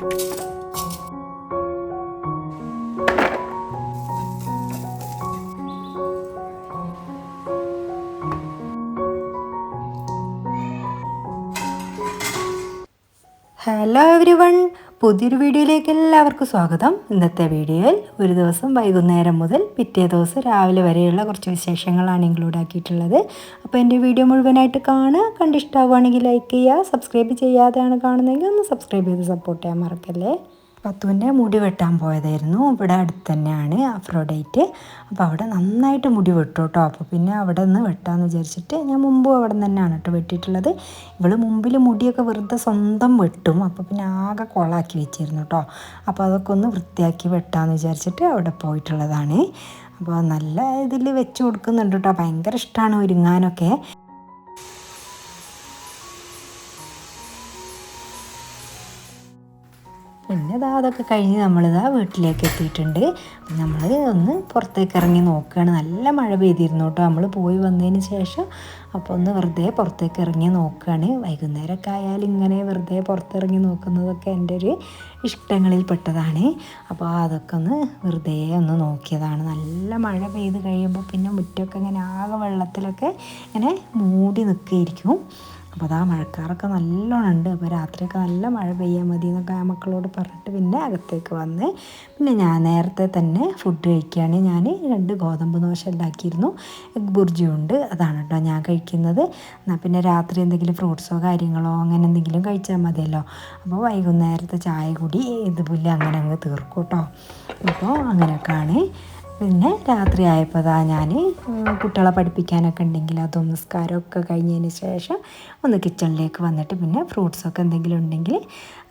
thank you പുതിയൊരു വീഡിയോയിലേക്ക് എല്ലാവർക്കും സ്വാഗതം. ഇന്നത്തെ വീഡിയോയിൽ ഒരു ദിവസം വൈകുന്നേരം മുതൽ പിറ്റേ ദിവസം രാവിലെ വരെയുള്ള കുറച്ച് വിശേഷങ്ങളാണ് ഇൻക്ലൂഡ് ആക്കിയിട്ടുള്ളത് അപ്പോൾ എന്റെ വീഡിയോ മുഴുവനായിട്ട് കാണുക. കണ്ടിഷ്ടാവുകയാണെങ്കിൽ ലൈക്ക് ചെയ്യുക സബ്സ്ക്രൈബ് ചെയ്യാതെയാണ് കാണുന്നതെങ്കിൽ ഒന്ന് സബ്സ്ക്രൈബ് ചെയ്ത് സപ്പോർട്ട് ചെയ്യാൻ മറക്കല്ലേ? പത്തുവിന്റെ മുടി വെട്ടാൻ പോയതായിരുന്നു. ഇവിടെ അടുത്ത് തന്നെയാണ് അഫ്രോഡേറ്റ്. അപ്പോൾ അവിടെ നന്നായിട്ട് മുടി വെട്ടു കേട്ടോ. അപ്പോൾ പിന്നെ അവിടെ നിന്ന് വെട്ടാമെന്ന് വിചാരിച്ചിട്ട് ഞാൻ മുമ്പും അവിടെ നിന്ന് തന്നെയാണ് കേട്ടോ വെട്ടിയിട്ടുള്ളത്. ഇവൾ മുമ്പിൽ മുടിയൊക്കെ വെറുതെ സ്വന്തം വെട്ടും. അപ്പോൾ പിന്നെ ആകെ കൊളാക്കി വെച്ചിരുന്നു കേട്ടോ. അപ്പോൾ അതൊക്കെ ഒന്ന് വൃത്തിയാക്കി വെട്ടാമെന്ന് വിചാരിച്ചിട്ട് അവിടെ പോയിട്ടുള്ളതാണ്. അപ്പോൾ നല്ല ഇതിൽ വെച്ച് കൊടുക്കുന്നുണ്ട് കേട്ടോ. ഭയങ്കര ഇഷ്ടമാണ് ഒരുങ്ങാനൊക്കെ. പിന്നെ ഇതാ അതൊക്കെ കഴിഞ്ഞ് നമ്മളിതാ വീട്ടിലേക്ക് എത്തിയിട്ടുണ്ട്. നമ്മൾ ഒന്ന് പുറത്തേക്ക് ഇറങ്ങി നോക്കുകയാണ്. നല്ല മഴ പെയ്തിരുന്നു കേട്ടോ. നമ്മൾ പോയി വന്നതിന് ശേഷം അപ്പോൾ ഒന്ന് വെറുതെ പുറത്തേക്ക് ഇറങ്ങി നോക്കുകയാണ്. വൈകുന്നേരമൊക്കെ ആയാലും ഇങ്ങനെ വെറുതെ പുറത്തിറങ്ങി നോക്കുന്നതൊക്കെ എന്റെ ഒരു ഇഷ്ടങ്ങളിൽ പെട്ടതാണ് അപ്പോൾ അതൊക്കെ ഒന്ന് വെറുതെ ഒന്ന് നോക്കിയതാണ്. നല്ല മഴ പെയ്ത് കഴിയുമ്പോൾ പിന്നെ മുറ്റമൊക്കെ ഇങ്ങനെ ആകെ വെള്ളത്തിലൊക്കെ ഇങ്ങനെ മൂടി നിൽക്കുകയായിരിക്കും. അപ്പോൾ അതാ മഴക്കാറൊക്കെ നല്ലോണം ഉണ്ട്. അപ്പോൾ രാത്രിയൊക്കെ നല്ല മഴ പെയ്യാൻ മതി എന്നൊക്കെ ആ മക്കളോട് പറഞ്ഞിട്ട് പിന്നെ അകത്തേക്ക് വന്ന് പിന്നെ ഞാൻ നേരത്തെ തന്നെ ഫുഡ് കഴിക്കുകയാണ് ഞാൻ രണ്ട് ഗോതമ്പ് ദോശ ഉണ്ടാക്കിയിരുന്നു. എഗ് ബുർജിയും ഉണ്ട്. അതാണ് കേട്ടോ ഞാൻ കഴിക്കുന്നത്. എന്നാൽ പിന്നെ രാത്രി എന്തെങ്കിലും ഫ്രൂട്ട്സോ കാര്യങ്ങളോ അങ്ങനെ എന്തെങ്കിലും കഴിച്ചാൽ മതിയല്ലോ. അപ്പോൾ വൈകുന്നേരത്തെ ചായ കൂടി ഇതുപോലെ അങ്ങനെ അങ്ങ് തീർക്കും കേട്ടോ. അപ്പോൾ അങ്ങനെയൊക്കെയാണ്. പിന്നെ രാത്രി ആയപ്പോൾ ഞാൻ കുട്ടികളെ പഠിപ്പിക്കാനൊക്കെ ഉണ്ടെങ്കിൽ അതും നിസ്കാരമൊക്കെ കഴിഞ്ഞതിന് ശേഷം ഒന്ന് കിച്ചണിലേക്ക് വന്നിട്ട് പിന്നെ ഫ്രൂട്ട്സൊക്കെ എന്തെങ്കിലും ഉണ്ടെങ്കിൽ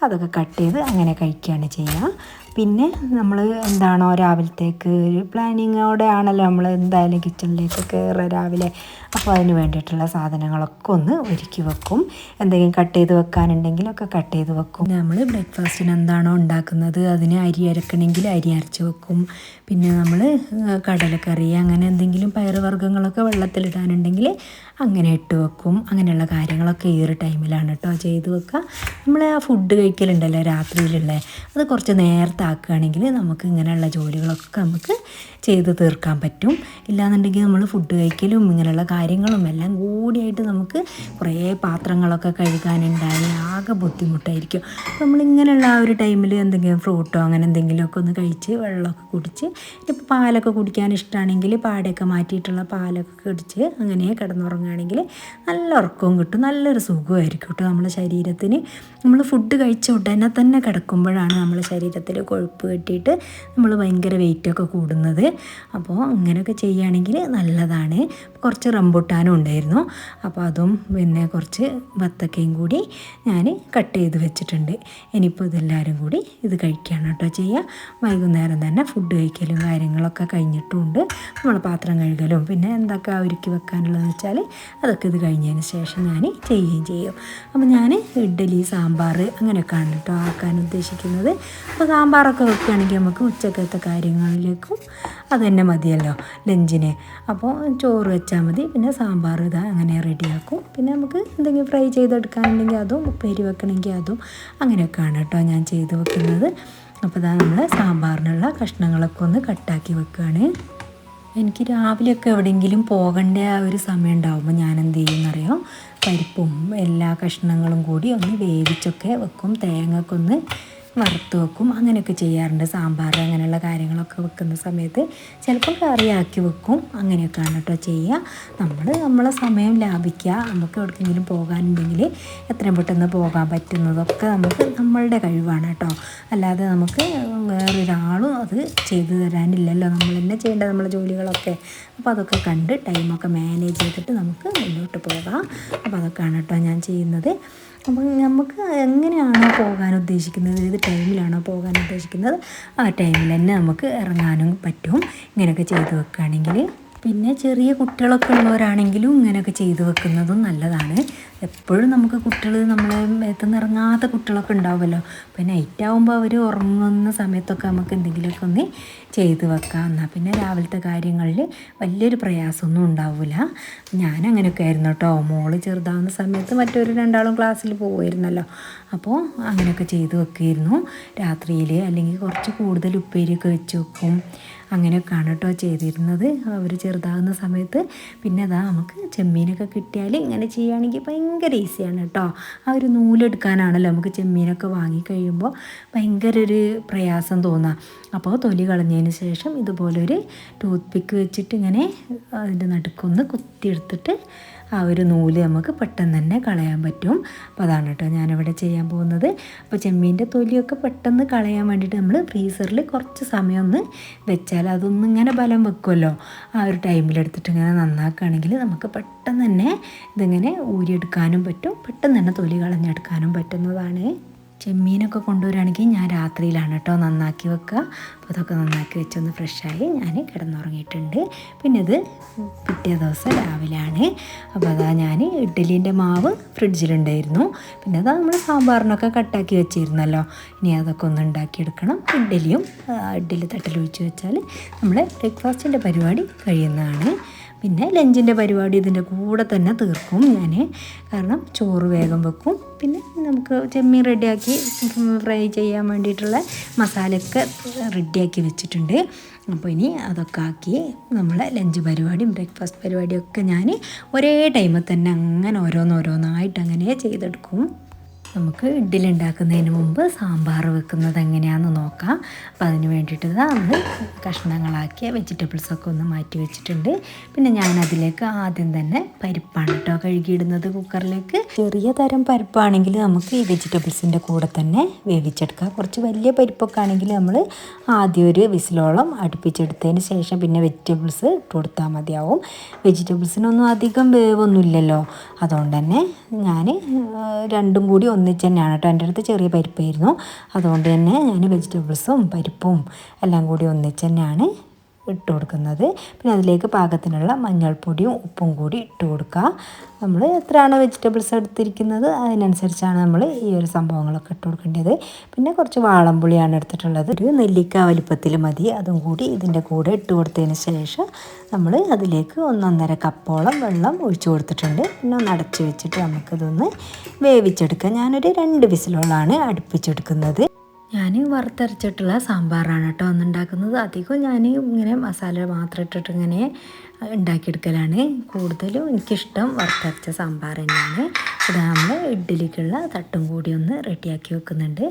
അതൊക്കെ കട്ട് ചെയ്ത് അങ്ങനെ കഴിക്കുകയാണ് ചെയ്യുക. പിന്നെ നമ്മൾ എന്താണോ രാവിലത്തേക്ക് ഒരു പ്ലാനിങ്ങോടെ ആണല്ലോ നമ്മൾ എന്തായാലും കിച്ചണിലേക്ക് കയറുക രാവിലെ. അപ്പോൾ അതിന് വേണ്ടിയിട്ടുള്ള സാധനങ്ങളൊക്കെ ഒന്ന് ഒരുക്കി വെക്കും. എന്തെങ്കിലും കട്ട് ചെയ്ത് വെക്കാനുണ്ടെങ്കിലൊക്കെ കട്ട് ചെയ്ത് വെക്കും. നമ്മൾ ബ്രേക്ക്ഫാസ്റ്റിന് എന്താണോ ഉണ്ടാക്കുന്നത് അതിന് അരി അരക്കണമെങ്കിൽ അരി അരച്ച് വെക്കും. പിന്നെ നമ്മൾ കടലക്കറി അങ്ങനെ എന്തെങ്കിലും പയറുവർഗങ്ങളൊക്കെ വെള്ളത്തിലിടാനുണ്ടെങ്കിൽ അങ്ങനെ ഇട്ട് വെക്കും. അങ്ങനെയുള്ള കാര്യങ്ങളൊക്കെ ഈ ഒരു ടൈമിലാണ് കേട്ടോ ചെയ്ത് വെക്കുക നമ്മൾ ആ ഫുഡ് കഴിക്കലുണ്ടല്ലോ രാത്രിയിലുള്ള. അത് കുറച്ച് നേരത്തെ ആക്കുകയാണെങ്കിൽ നമുക്ക് ഇങ്ങനെയുള്ള ജോലികളൊക്കെ നമുക്ക് ചെയ്ത് തീർക്കാൻ പറ്റും. ഇല്ലാന്നുണ്ടെങ്കിൽ നമ്മൾ ഫുഡ് കഴിക്കലും ഇങ്ങനെയുള്ള കാര്യങ്ങളും എല്ലാം കൂടിയായിട്ട് നമുക്ക് കുറേ പാത്രങ്ങളൊക്കെ കഴുകാനുണ്ടായി. ആകെ ബുദ്ധിമുട്ടായിരിക്കും. നമ്മളിങ്ങനെയുള്ള ആ ഒരു ടൈമിൽ എന്തെങ്കിലും ഫ്രൂട്ടോ അങ്ങനെ എന്തെങ്കിലുമൊക്കെ ഒന്ന് കഴിച്ച് വെള്ളമൊക്കെ കുടിച്ച് ഇപ്പോൾ പാലൊക്കെ കുടിക്കാൻ ഇഷ്ടമാണെങ്കിൽ പാടയൊക്കെ മാറ്റിയിട്ടുള്ള പാലൊക്കെ കുടിച്ച് അങ്ങനെ കിടന്നുറങ്ങുകയാണെങ്കിൽ നല്ല ഉറക്കവും കിട്ടും നല്ലൊരു സുഖമായിരിക്കും കേട്ടോ നമ്മുടെ ശരീരത്തിന്. നമ്മൾ ഫുഡ് കഴിച്ച ഉടനെ തന്നെ കിടക്കുമ്പോഴാണ് നമ്മുടെ ശരീരത്തിൽ കൊഴുപ്പ് കെട്ടിയിട്ട് നമ്മൾ ഭയങ്കര വെയിറ്റൊക്കെ കൂടുന്നത്. അപ്പോൾ അങ്ങനെയൊക്കെ ചെയ്യുകയാണെങ്കിൽ നല്ലതാണ്. കുറച്ച് റംബുട്ടാനും ഉണ്ടായിരുന്നു. അപ്പോൾ അതും പിന്നെ കുറച്ച് വത്തക്കയും കൂടി ഞാൻ കട്ട് ചെയ്ത് വെച്ചിട്ടുണ്ട്. ഇനിയിപ്പോൾ ഇതെല്ലാവരും കൂടി ഇത് കഴിക്കുകയാണ് കേട്ടോ ചെയ്യുക. വൈകുന്നേരം തന്നെ ഫുഡ് കഴിക്കലും കാര്യങ്ങളൊക്കെ കഴിഞ്ഞിട്ടുമുണ്ട് നമ്മൾ പാത്രം കഴുകലും പിന്നെ എന്തൊക്കെ ഒരുക്കി വെക്കാനുള്ളതെന്ന് വെച്ചാൽ അതൊക്കെ ഇത് കഴിഞ്ഞതിന് ശേഷം ഞാൻ ചെയ്യുകയും ചെയ്യും. അപ്പോൾ ഞാൻ ഇഡ്ഡലി സാമ്പാർ അങ്ങനെയൊക്കെയാണ് കേട്ടോ ആക്കാൻ ഉദ്ദേശിക്കുന്നത്. അപ്പോൾ സാമ്പാറൊക്കെ വെക്കുകയാണെങ്കിൽ നമുക്ക് ഉച്ചക്കത്തെ കാര്യങ്ങളിലേക്കും അത് തന്നെ മതിയല്ലോ ലഞ്ചിന്. അപ്പോൾ ചോറ് വെച്ചാൽ മതി പിന്നെ സാമ്പാർ ഇതാ അങ്ങനെ റെഡിയാക്കും. പിന്നെ നമുക്ക് എന്തെങ്കിലും ഫ്രൈ ചെയ്തെടുക്കാനുണ്ടെങ്കിൽ അതും ഉപ്പേരി വെക്കണമെങ്കിൽ അതും അങ്ങനെയൊക്കെയാണ് കേട്ടോ ഞാൻ ചെയ്ത് വെക്കുന്നത്. അപ്പോൾ ഇതാ നമ്മൾ സാമ്പാറിനുള്ള കഷ്ണങ്ങളൊക്കെ ഒന്ന് കട്ടാക്കി വെക്കുകയാണ്. എനിക്ക് രാവിലെയൊക്കെ എവിടെയെങ്കിലും പോകേണ്ട ആ ഒരു സമയം ഉണ്ടാകുമ്പോൾ ഞാൻ എന്ത് ചെയ്യുമെന്നറിയോ പരിപ്പും എല്ലാ കഷ്ണങ്ങളും കൂടി ഒന്ന് വേവിച്ചൊക്കെ വെക്കും. തേങ്ങയൊക്കെ ഒന്ന് വറുത്ത് വെക്കും. അങ്ങനെയൊക്കെ ചെയ്യാറുണ്ട്. സാമ്പാർ അങ്ങനെയുള്ള കാര്യങ്ങളൊക്കെ വെക്കുന്ന സമയത്ത് ചിലപ്പോൾ കറിയാക്കി വെക്കും. അങ്ങനെയൊക്കെയാണ് കേട്ടോ ചെയ്യുക. നമ്മൾ നമ്മളെ സമയം ലാഭിക്കുക. നമുക്ക് എവിടേക്കെങ്കിലും പോകാനുണ്ടെങ്കിൽ എത്രയും പെട്ടെന്ന് പോകാൻ പറ്റുന്നതൊക്കെ നമുക്ക് നമ്മളുടെ കഴിവാണ് കേട്ടോ. അല്ലാതെ നമുക്ക് വേറൊരാളും അത് ചെയ്തു തരാനില്ലല്ലോ. നമ്മൾ തന്നെ ചെയ്യേണ്ടത് നമ്മളെ ജോലികളൊക്കെ. അപ്പോൾ അതൊക്കെ കണ്ട് ടൈമൊക്കെ മാനേജ് ചെയ്തിട്ട് നമുക്ക് മുന്നോട്ട് പോകാം. അപ്പോൾ അതൊക്കെയാണ് കേട്ടോ ഞാൻ ചെയ്യുന്നത്. അപ്പം നമുക്ക് എങ്ങനെയാണോ പോകാൻ ഉദ്ദേശിക്കുന്നത്? ഏത് ടൈമിലാണോ പോകാൻ ഉദ്ദേശിക്കുന്നത്? ആ ടൈമിൽ തന്നെ നമുക്ക് ഇറങ്ങാനും പറ്റും. ഇങ്ങനെയൊക്കെ ചെയ്ത് വെക്കുകയാണെങ്കിൽ പിന്നെ ചെറിയ കുട്ടികളൊക്കെ ഉള്ളവരാണെങ്കിലും ഇങ്ങനെയൊക്കെ ചെയ്തു വെക്കുന്നതും നല്ലതാണ്. എപ്പോഴും നമുക്ക് കുട്ടികൾ നമ്മളെ മേത്തുനിന്ന് കുട്ടികളൊക്കെ ഉണ്ടാവുമല്ലോ. അപ്പോൾ നൈറ്റ് ആകുമ്പോൾ അവർ ഉറങ്ങുന്ന സമയത്തൊക്കെ നമുക്ക് എന്തെങ്കിലുമൊക്കെ ഒന്ന് ചെയ്തു വെക്കാം. എന്നാൽ പിന്നെ രാവിലത്തെ കാര്യങ്ങളിൽ വലിയൊരു പ്രയാസമൊന്നും ഉണ്ടാവില്ല ഞാൻ അങ്ങനെയൊക്കെ ആയിരുന്നു കേട്ടോ. മോൾ ചെറുതാവുന്ന സമയത്ത് മറ്റൊരു രണ്ടാളും ക്ലാസ്സിൽ പോകുമായിരുന്നല്ലോ അപ്പോൾ അങ്ങനെയൊക്കെ ചെയ്തു വെക്കുമായിരുന്നു രാത്രിയിൽ അല്ലെങ്കിൽ കുറച്ച് കൂടുതൽ ഉപ്പേരിയൊക്കെ വെച്ച് വെക്കും. അങ്ങനെയൊക്കെയാണ് കേട്ടോ ചെയ്തിരുന്നത്. അവർ ചെറുതാകുന്ന സമയത്ത് പിന്നെ അതാ നമുക്ക് ചെമ്മീനൊക്കെ കിട്ടിയാൽ ഇങ്ങനെ ചെയ്യുകയാണെങ്കിൽ ഭയങ്കര ഈസിയാണ് കേട്ടോ. ആ ഒരു നൂലെടുക്കാനാണല്ലോ നമുക്ക് ചെമ്മീനൊക്കെ വാങ്ങി കഴിയുമ്പോൾ ഭയങ്കര ഒരു പ്രയാസം തോന്നാം. അപ്പോൾ തൊലി കളഞ്ഞതിന് ശേഷം ഇതുപോലൊരു ടൂത്ത് പിക്ക് വെച്ചിട്ട് ഇങ്ങനെ അതിന്റെ നടുക്കൊന്ന് കുത്തിയെടുത്തിട്ട് ആ ഒരു നൂൽ നമുക്ക് പെട്ടെന്ന് തന്നെ കളയാൻ പറ്റും. അപ്പോൾ അതാണ് കേട്ടോ ഞാനിവിടെ ചെയ്യാൻ പോകുന്നത്. അപ്പോൾ ചെമ്മീന്റെ തൊലിയൊക്കെ പെട്ടെന്ന് കളയാൻ വേണ്ടിയിട്ട് നമ്മൾ ഫ്രീസറിൽ കുറച്ച് സമയം ഒന്ന് വെച്ചാൽ അതൊന്നും ഇങ്ങനെ ബലം വെക്കുമല്ലോ. ആ ഒരു ടൈമിലെടുത്തിട്ട് ഇങ്ങനെ നന്നാക്കുകയാണെങ്കിൽ നമുക്ക് പെട്ടെന്ന് തന്നെ ഇതിങ്ങനെ ഊരിയെടുക്കാനും പറ്റും. പെട്ടെന്ന് തന്നെ തൊലി കളഞ്ഞെടുക്കാനും പറ്റുന്നതാണ്. ചെമ്മീനൊക്കെ കൊണ്ടുവരികയാണെങ്കിൽ ഞാൻ രാത്രിയിലാണ് കേട്ടോ നന്നാക്കി വെക്കുക. അപ്പോൾ അതൊക്കെ നന്നാക്കി വെച്ചൊന്ന് ഫ്രഷായി ഞാൻ കിടന്നുറങ്ങിയിട്ടുണ്ട്. പിന്നെ ഇത് പിറ്റേ ദിവസം രാവിലെയാണ്. അപ്പോൾ അതാ ഞാൻ ഇഡ്ഡലീന്റെ മാവ് ഫ്രിഡ്ജിലുണ്ടായിരുന്നു. പിന്നെ അതാ നമ്മൾ സാമ്പാറിനൊക്കെ കട്ടാക്കി വെച്ചിരുന്നല്ലോ. ഇനി അതൊക്കെ ഒന്ന് ഉണ്ടാക്കിയെടുക്കണം. ഇഡ്ഡലിയും ഇഡ്ഡലി തട്ടിൽ ഒഴിച്ച് വെച്ചാൽ നമ്മൾ ബ്രേക്ക്ഫാസ്റ്റിന്റെ പരിപാടി കഴിയുന്നതാണ്. പിന്നെ ലഞ്ചിന്റെ പരിപാടി ഇതിന്റെ കൂടെ തന്നെ തീർക്കും ഞാൻ. കാരണം ചോറ് വേഗം വെക്കും. പിന്നെ നമുക്ക് ചെമ്മീൻ റെഡിയാക്കി ഫ്രൈ ചെയ്യാൻ വേണ്ടിയിട്ടുള്ള മസാലയൊക്കെ റെഡിയാക്കി വെച്ചിട്ടുണ്ട്. അപ്പോൾ ഇനി അതൊക്കെ ആക്കി നമ്മളെ ലഞ്ച് പരിപാടിയും ബ്രേക്ക്ഫാസ്റ്റ് പരിപാടിയൊക്കെ ഞാൻ ഒരേ ടൈമിൽ തന്നെ അങ്ങനെ ഓരോന്നോരോന്നായിട്ട് അങ്ങനെ ചെയ്തെടുക്കും. നമുക്ക് ഇഡ്ഡലി ഉണ്ടാക്കുന്നതിന് മുമ്പ് സാമ്പാർ വെക്കുന്നത് എങ്ങനെയാണെന്ന് നോക്കാം. അപ്പം അതിന് വേണ്ടിയിട്ട് നമ്മൾ കഷ്ണങ്ങളാക്കിയ വെജിറ്റബിൾസൊക്കെ ഒന്ന് മാറ്റി വെച്ചിട്ടുണ്ട്. പിന്നെ ഞാൻ അതിലേക്ക് ആദ്യം തന്നെ പരിപ്പാണ് കേട്ടോ കഴുകിയിടുന്നത് കുക്കറിലേക്ക്. ചെറിയ തരം പരിപ്പാണെങ്കിൽ നമുക്ക് ഈ വെജിറ്റബിൾസിന്റെ കൂടെ തന്നെ വേവിച്ചെടുക്കാം. കുറച്ച് വലിയ പരിപ്പൊക്കെ ആണെങ്കിൽ നമ്മൾ ആദ്യം ഒരു വിസിലോളം അടുപ്പിച്ചെടുത്തതിന് ശേഷം പിന്നെ വെജിറ്റബിൾസ് ഇട്ട് കൊടുത്താൽ മതിയാവും. വെജിറ്റബിൾസിനൊന്നും അധികം വേവൊന്നുമില്ലല്ലോ. അതുകൊണ്ട് തന്നെ ഞാൻ രണ്ടും കൂടി ഒന്നിച്ച് തന്നെയാണ് കേട്ടോ. എന്റെ അടുത്ത് ചെറിയ പരിപ്പായിരുന്നു. അതുകൊണ്ട് തന്നെ ഞാൻ വെജിറ്റബിൾസും പരിപ്പും എല്ലാം കൂടി ഒന്നിച്ച് തന്നെയാണ് ഇട്ട് കൊടുക്കുന്നത് പിന്നെ അതിലേക്ക് പാകത്തിനുള്ള മഞ്ഞൾപ്പൊടിയും ഉപ്പും കൂടി ഇട്ട് കൊടുക്കുക നമ്മൾ എത്രയാണ് വെജിറ്റബിൾസ് എടുത്തിരിക്കുന്നത്? അതിനനുസരിച്ചാണ് നമ്മൾ ഈ ഒരു സംഭവങ്ങളൊക്കെ ഇട്ട് കൊടുക്കേണ്ടത് പിന്നെ കുറച്ച് വാളംപുളിയാണ് എടുത്തിട്ടുള്ളത്. ഒരു നെല്ലിക്ക വലിപ്പത്തിൽ മതി. അതും കൂടി ഇതിന്റെ കൂടെ ഇട്ട് കൊടുത്തതിന് ശേഷം നമ്മൾ അതിലേക്ക് ഒന്നൊന്നര കപ്പോളം വെള്ളം ഒഴിച്ചു കൊടുത്തിട്ടുണ്ട്. പിന്നെ ഒന്ന് അടച്ച് വെച്ചിട്ട് നമുക്കിതൊന്ന് വേവിച്ചെടുക്കാം. ഞാനൊരു രണ്ട് വിസിലോളാണ് അടുപ്പിച്ചെടുക്കുന്നത്. ഞാൻ വറുത്തരച്ചിട്ടുള്ള സാമ്പാറാണ് കേട്ടോ ഒന്നുണ്ടാക്കുന്നത് അധികം ഞാൻ ഇങ്ങനെ മസാല മാത്രം ഇട്ടിട്ട് ഇങ്ങനെ ഉണ്ടാക്കിയെടുക്കലാണ്. കൂടുതലും എനിക്കിഷ്ടം വറുത്തരച്ച സാമ്പാർ തന്നെയാണ്. ഇത് നമ്മൾ ഇഡ്ഡലിക്കുള്ള തട്ടും കൂടി ഒന്ന് റെഡിയാക്കി വെക്കുന്നുണ്ട്.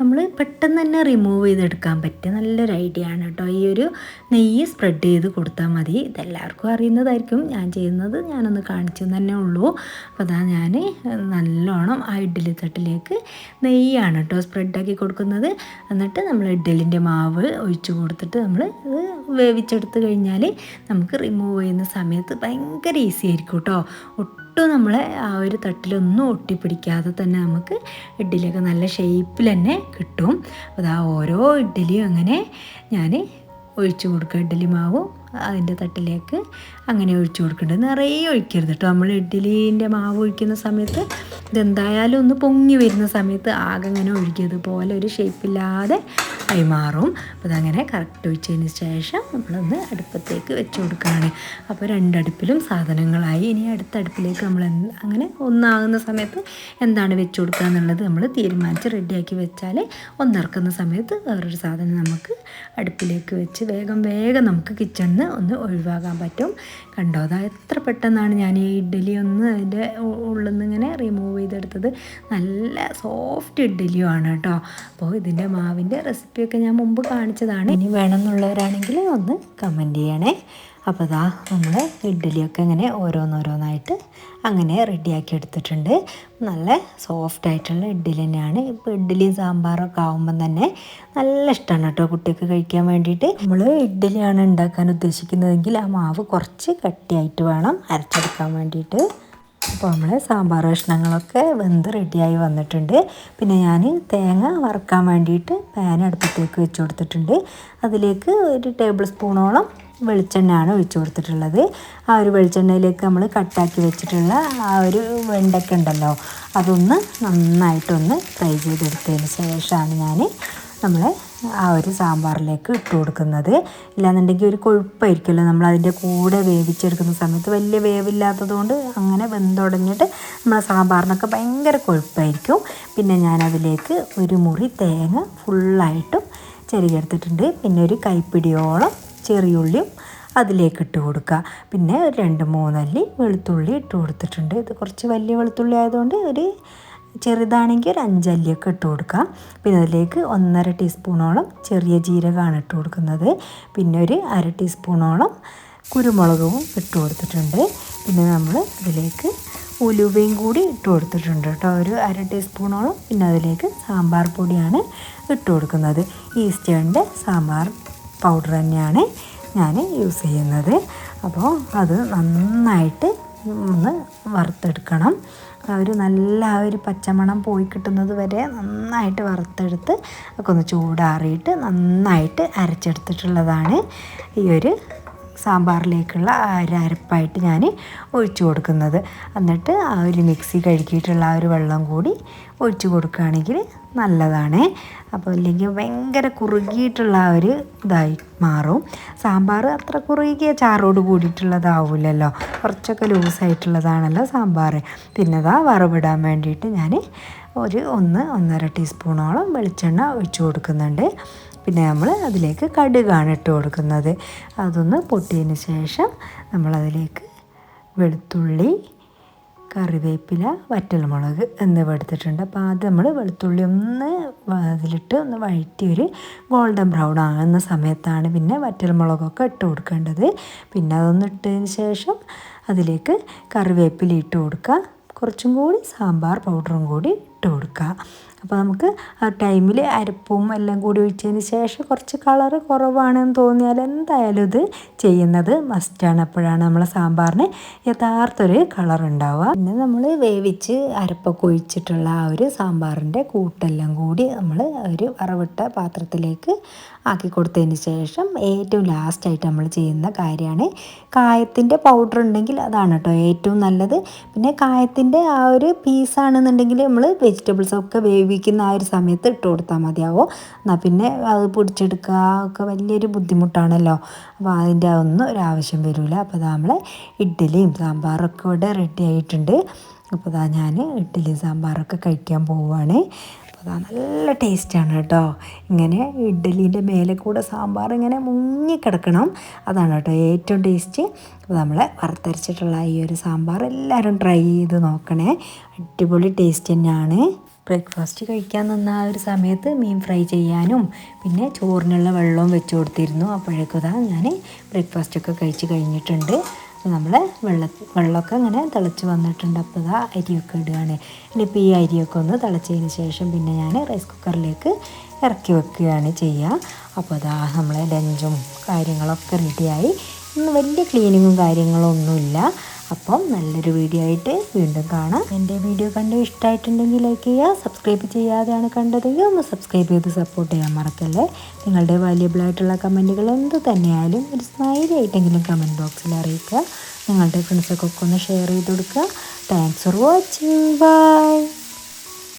നമ്മൾ പെട്ടെന്ന് തന്നെ റിമൂവ് ചെയ്തെടുക്കാൻ പറ്റിയ നല്ലൊരു ഐഡിയ ആണ് കേട്ടോ. ഈ ഒരു നെയ്യ് സ്പ്രെഡ് ചെയ്ത് കൊടുത്താൽ മതി. ഇതെല്ലാവർക്കും അറിയുന്നതായിരിക്കും. ഞാൻ ചെയ്യുന്നത് ഞാനൊന്ന് കാണിച്ചു തന്നെ ഉള്ളൂ. അപ്പോൾ അതാ ഞാൻ നല്ലോണം ആ ഇഡ്ഡലി തട്ടിലേക്ക് നെയ്യാണ് കേട്ടോ സ്പ്രെഡാക്കി കൊടുക്കുന്നത്. എന്നിട്ട് നമ്മൾ ഇഡ്ഡലിന്റെ മാവ് ഒഴിച്ചു കൊടുത്തിട്ട് നമ്മൾ വേവിച്ചെടുത്ത് കഴിഞ്ഞാൽ നമുക്ക് റിമൂവ് ചെയ്യുന്ന സമയത്ത് ഭയങ്കര ഈസി ആയിരിക്കും കേട്ടോ ഒട്ടും നമ്മളെ ആ ഒരു തട്ടിലൊന്നും ഒട്ടിപ്പിടിക്കാതെ തന്നെ നമുക്ക് ഇഡ്ഡലിയൊക്കെ നല്ല ഷേപ്പിൽ തന്നെ കിട്ടും. അതാ ഓരോ ഇഡ്ഡലിയും അങ്ങനെ ഞാൻ ഒഴിച്ചു കൊടുക്കുക. ഇഡ്ഡലി മാവും അതിന്റെ തട്ടിലേക്ക് അങ്ങനെ ഒഴിച്ചു കൊടുക്കേണ്ടത് നിറയെ ഒഴിക്കരുത് കേട്ടോ നമ്മൾ ഇഡ്ഡലീന്റെ മാവ് ഒഴിക്കുന്ന സമയത്ത് ഇതെന്തായാലും ഒന്ന് പൊങ്ങി വരുന്ന സമയത്ത് ആകെ അങ്ങനെ ഒഴുകിയതുപോലെ ഒരു ഷേപ്പില്ലാതെ ആയി മാറും അപ്പോൾ അതങ്ങനെ കറക്റ്റ് ഒഴിച്ചതിന് ശേഷം നമ്മളൊന്ന് അടുപ്പത്തേക്ക് വെച്ച് കൊടുക്കുകയാണ്. അപ്പോൾ രണ്ടടുപ്പിലും സാധനങ്ങളായി. ഇനി അടുത്ത അടുപ്പിലേക്ക് നമ്മൾ അങ്ങനെ ഒന്നാകുന്ന സമയത്ത് എന്താണ് വെച്ച് കൊടുക്കുക എന്നുള്ളത് നമ്മൾ തീരുമാനിച്ച് റെഡിയാക്കി വെച്ചാൽ ഒന്നിറക്കുന്ന സമയത്ത് വേറൊരു സാധനം നമുക്ക് അടുപ്പിലേക്ക് വെച്ച് വേഗം വേഗം നമുക്ക് കിച്ചണിൽ നിന്ന് ഒന്ന് ഒഴിവാക്കാൻ പറ്റും. കണ്ടോ? അതാ എത്ര പെട്ടെന്നാണ് ഞാൻ ഈ ഇഡ്ഡലി ഒന്ന് അതിന്റെ ഉള്ളിൽ നിന്ന് ഇങ്ങനെ റിമൂവ് ചെയ്തെടുത്തത്. നല്ല സോഫ്റ്റ് ഇഡ്ഡലിയുമാണ് കേട്ടോ. അപ്പോൾ ഇതിന്റെ മാവിന്റെ റെസിപ്പിയൊക്കെ ഞാൻ മുമ്പ് കാണിച്ചതാണ്. ഇനി വേണമെന്നുള്ളവരാണെങ്കിൽ ഒന്ന് കമന്റ് ചെയ്യണേ. അപ്പോൾ ഇതാ നമ്മൾ ഇഡ്ഡലിയൊക്കെ ഇങ്ങനെ ഓരോന്നോരോന്നായിട്ട് അങ്ങനെ റെഡിയാക്കി എടുത്തിട്ടുണ്ട് നല്ല സോഫ്റ്റ് ആയിട്ടുള്ള ഇഡ്ഡലി തന്നെയാണ്. ഇപ്പോൾ ഇഡ്ഡലിയും സാമ്പാറൊക്കെ ആകുമ്പം തന്നെ നല്ല ഇഷ്ടമാണ് കേട്ടോ കുട്ടിക്ക് കഴിക്കാൻ വേണ്ടിയിട്ട്. നമ്മൾ ഇഡ്ഡലിയാണ് ഉണ്ടാക്കാൻ ഉദ്ദേശിക്കുന്നതെങ്കിൽ ആ മാവ് കുറച്ച് കട്ടിയായിട്ട് വേണം അരച്ചെടുക്കാൻ വേണ്ടിയിട്ട്. അപ്പോൾ നമ്മൾ സാമ്പാർ കഷ്ണങ്ങളൊക്കെ വെന്ത് റെഡിയായി വന്നിട്ടുണ്ട്. പിന്നെ ഞാൻ തേങ്ങ വറുക്കാൻ വേണ്ടിയിട്ട് പാൻ അടുപ്പത്തേക്ക് വെച്ച് കൊടുത്തിട്ടുണ്ട്. അതിലേക്ക് ഒരു ടേബിൾ സ്പൂണോളം വെളിച്ചെണ്ണയാണ് ഒഴിച്ചു കൊടുത്തിട്ടുള്ളത്. ആ ഒരു വെളിച്ചെണ്ണയിലേക്ക് നമ്മൾ കട്ടാക്കി വെച്ചിട്ടുള്ള ആ ഒരു വെണ്ടയ്ക്ക ഉണ്ടല്ലോ അതൊന്ന് നന്നായിട്ടൊന്ന് ഫ്രൈ ചെയ്തെടുത്തതിന് ശേഷമാണ് ഞാൻ നമ്മൾ ആ ഒരു സാമ്പാറിലേക്ക് ഇട്ട് കൊടുക്കുന്നത്. ഇല്ലാന്നുണ്ടെങ്കിൽ ഒരു കൊഴുപ്പായിരിക്കുമല്ലോ നമ്മൾ അതിന്റെ കൂടെ വേവിച്ചെടുക്കുന്ന സമയത്ത് വലിയ വേവില്ലാത്തതുകൊണ്ട് അങ്ങനെ വെന്തുടങ്ങിയിട്ട് നമ്മളെ സാമ്പാറിനൊക്കെ ഭയങ്കര കൊഴുപ്പായിരിക്കും. പിന്നെ ഞാനതിലേക്ക് ഒരു മുറി തേങ്ങ ഫുള്ളായിട്ടും ചെറിയെടുത്തിട്ടുണ്ട് പിന്നെ ഒരു കൈപ്പിടിയോളം ചെറിയുള്ളിയും അതിലേക്ക് ഇട്ട് കൊടുക്കുക. പിന്നെ രണ്ട് മൂന്നല്ലി വെളുത്തുള്ളി ഇട്ട് കൊടുത്തിട്ടുണ്ട്. ഇത് കുറച്ച് വലിയ വെളുത്തുള്ളി ആയതുകൊണ്ട് ഒരു ചെറുതാണെങ്കിൽ ഒരു അഞ്ചല്ലിയൊക്കെ ഇട്ട് കൊടുക്കുക. പിന്നെ അതിലേക്ക് ഒന്നര ടീസ്പൂണോളം ചെറിയ ജീരകമാണ് ഇട്ട് കൊടുക്കുന്നത്. പിന്നെ ഒരു അര ടീസ്പൂണോളം കുരുമുളകും ഇട്ട് കൊടുത്തിട്ടുണ്ട്. പിന്നെ നമ്മൾ ഇതിലേക്ക് ഉലുവയും കൂടി ഇട്ട് കൊടുത്തിട്ടുണ്ട് കേട്ടോ. ഒരു അര ടീസ്പൂണോളം പിന്നെ അതിലേക്ക് സാമ്പാർ പൊടിയാണ് ഇട്ട് കൊടുക്കുന്നത്. ഈസ്റ്റേണിന്റെ സാമ്പാർ പൗഡർ തന്നെയാണ് ഞാൻ യൂസ് ചെയ്യുന്നത്. അപ്പോൾ അത് നന്നായിട്ട് ഒന്ന് വറുത്തെടുക്കണം. ഒരു നല്ല ആ ഒരു പച്ചമണം പോയി കിട്ടുന്നത് വരെ നന്നായിട്ട് വറുത്തെടുത്ത് ഒക്കെ ഒന്ന് ചൂടാറിയിട്ട് നന്നായിട്ട് അരച്ചെടുത്തിട്ടുള്ളതാണ് ഈ ഒരു സാമ്പാറിലേക്കുള്ള അരപ്പായിട്ട് ഞാൻ ഒഴിച്ചു കൊടുക്കുന്നത്. എന്നിട്ട് ആ ഒരു മിക്സി കഴുകിയിട്ടുള്ള ആ ഒരു വെള്ളം കൂടി ഒഴിച്ചു കൊടുക്കുകയാണെങ്കിൽ നല്ലതാണ്. അപ്പോൾ അല്ലെങ്കിൽ ഭയങ്കര കുറുകിയിട്ടുള്ള ആ ഒരു ഇതായി മാറും. സാമ്പാർ അത്ര കുറുകിയ ചാറോട് കൂടിയിട്ടുള്ളതാവില്ലല്ലോ കുറച്ചൊക്കെ ലൂസായിട്ടുള്ളതാണല്ലോ സാമ്പാർ. പിന്നെ അതാ വറവിടാൻ വേണ്ടിയിട്ട് ഞാൻ ഒരു ഒന്ന് ഒന്നര ടീസ്പൂണോളം വെളിച്ചെണ്ണ ഒഴിച്ചു കൊടുക്കുന്നുണ്ട്. പിന്നെ നമ്മൾ അതിലേക്ക് കടുകാണ് ഇട്ട് കൊടുക്കുന്നത്. അതൊന്ന് പൊട്ടിയതിന് ശേഷം നമ്മളതിലേക്ക് വെളുത്തുള്ളി കറിവേപ്പില വറ്റൽമുളക് എന്നിവ എടുത്തിട്ടുണ്ട്. അപ്പോൾ ആദ്യം നമ്മൾ വെളുത്തുള്ളി ഒന്ന് അതിലിട്ട് ഒന്ന് വഴറ്റി ഒരു ഗോൾഡൻ ബ്രൗൺ ആകുന്ന സമയത്താണ് പിന്നെ വറ്റൽമുളകൊക്കെ ഇട്ട് കൊടുക്കേണ്ടത്. പിന്നെ അതൊന്ന് ഇട്ടതിന് ശേഷം അതിലേക്ക് കറിവേപ്പില ഇട്ട് കൊടുക്കുക. കുറച്ചും കൂടി സാമ്പാർ പൗഡറും കൂടി ഇട്ട് കൊടുക്കുക. അപ്പോൾ നമുക്ക് ആ ടൈമിൽ അരപ്പും എല്ലാം കൂടി ഒഴിച്ചതിന് ശേഷം കുറച്ച് കളറ് കുറവാണെന്ന് തോന്നിയാൽ എന്തായാലും ഇത് ചെയ്യുന്നത് മസ്റ്റാണ് അപ്പോഴാണ് നമ്മളെ സാമ്പാറിന് യഥാർത്ഥ കളർ ഉണ്ടാവുക. പിന്നെ നമ്മൾ വേവിച്ച് അരപ്പൊക്കെ ഒഴിച്ചിട്ടുള്ള ആ ഒരു സാമ്പാറിന്റെ കൂട്ടെല്ലാം കൂടി നമ്മൾ ഒരു വറവിട്ട പാത്രത്തിലേക്ക് ആക്കി കൊടുത്തതിന് ശേഷം ഏറ്റവും ലാസ്റ്റായിട്ട് നമ്മൾ ചെയ്യുന്ന കാര്യമാണ് കായത്തിന്റെ പൗഡർ ഉണ്ടെങ്കിൽ അതാണ് കേട്ടോ ഏറ്റവും നല്ലത്. പിന്നെ കായത്തിന്റെ ആ ഒരു പീസാണെന്നുണ്ടെങ്കിൽ നമ്മൾ വെജിറ്റബിൾസ് ഒക്കെ വേവിക്കുന്ന ആ ഒരു സമയത്ത് ഇട്ട് കൊടുത്താൽ മതിയാവും? എന്നാൽ പിന്നെ അത് പൊടിച്ചെടുക്കുക ഒക്കെ വലിയൊരു ബുദ്ധിമുട്ടാണല്ലോ. അപ്പോൾ അതിന്റെ ഒന്നും ഒരു ആവശ്യം വരില്ല അപ്പോൾ നമ്മൾ ഇഡ്ഡലിയും സാമ്പാറൊക്കെ ഇവിടെ റെഡി ആയിട്ടുണ്ട്. അപ്പോൾ അതാ ഞാൻ ഇഡ്ഡലി സാമ്പാറൊക്കെ കഴിക്കാൻ പോവുകയാണ് അപ്പോൾ അതാ നല്ല ടേസ്റ്റാണ് കേട്ടോ. ഇങ്ങനെ ഇഡ്ഡലീന്റെ മേലെ കൂടെ സാമ്പാർ ഇങ്ങനെ മുങ്ങിക്കിടക്കണം അതാണ് കേട്ടോ ഏറ്റവും ടേസ്റ്റ് അപ്പോൾ നമ്മൾ വറുത്തരച്ചിട്ടുള്ള ഈ ഒരു സാമ്പാർ എല്ലാവരും ട്രൈ ചെയ്ത് നോക്കണേ. അടിപൊളി ടേസ്റ്റ് തന്നെയാണ്. ബ്രേക്ക്ഫാസ്റ്റ് കഴിക്കാൻ നിന്ന ആ ഒരു സമയത്ത് മീൻ ഫ്രൈ ചെയ്യാനും പിന്നെ ചോറിനുള്ള വെള്ളവും വെച്ച് കൊടുത്തിരുന്നു. അപ്പോഴേക്കും ഞാൻ ബ്രേക്ക്ഫാസ്റ്റൊക്കെ കഴിച്ച് കഴിഞ്ഞിട്ടുണ്ട്. നമ്മൾ വെള്ള വെള്ളമൊക്കെ ഇങ്ങനെ തിളച്ച് വന്നിട്ടുണ്ട്. അപ്പോൾ ഇതാ അരിയൊക്കെ ഇടുകയാണ്. ഇനിയിപ്പോൾ ഈ അരിയൊക്കെ ഒന്ന് തിളച്ചതിന് ശേഷം പിന്നെ ഞാൻ റൈസ് കുക്കറിലേക്ക് ഇറക്കി വെക്കുകയാണ് ചെയ്യുക അപ്പോൾ അതാ നമ്മളെ ലഞ്ചും കാര്യങ്ങളൊക്കെ റെഡിയായി ഇന്ന് വലിയ ക്ലീനിങ്ങും കാര്യങ്ങളും ഒന്നുമില്ല. അപ്പം നല്ലൊരു വീഡിയോ ആയിട്ട് വീണ്ടും കാണാം. എന്റെ വീഡിയോ കണ്ട് ഇഷ്ടമായിട്ടുണ്ടെങ്കിൽ ലൈക്ക് ചെയ്യുക സബ്സ്ക്രൈബ് ചെയ്യാതെയാണ് കണ്ടതെങ്കിൽ ഒന്ന് സബ്സ്ക്രൈബ് ചെയ്ത് സപ്പോർട്ട് ചെയ്യാൻ മറക്കല്ലേ? നിങ്ങളുടെ വാല്യബിൾ ആയിട്ടുള്ള കമന്റുകൾ എന്ത് തന്നെയായാലും ഒരു സ്മൈലി ആയിട്ടെങ്കിലും കമന്റ് ബോക്സിൽ അറിയിക്കുക. നിങ്ങളുടെ ഫ്രണ്ട്സൊക്കെ ഒന്ന് ഷെയർ ചെയ്ത് കൊടുക്കുക. Thanks for watching bye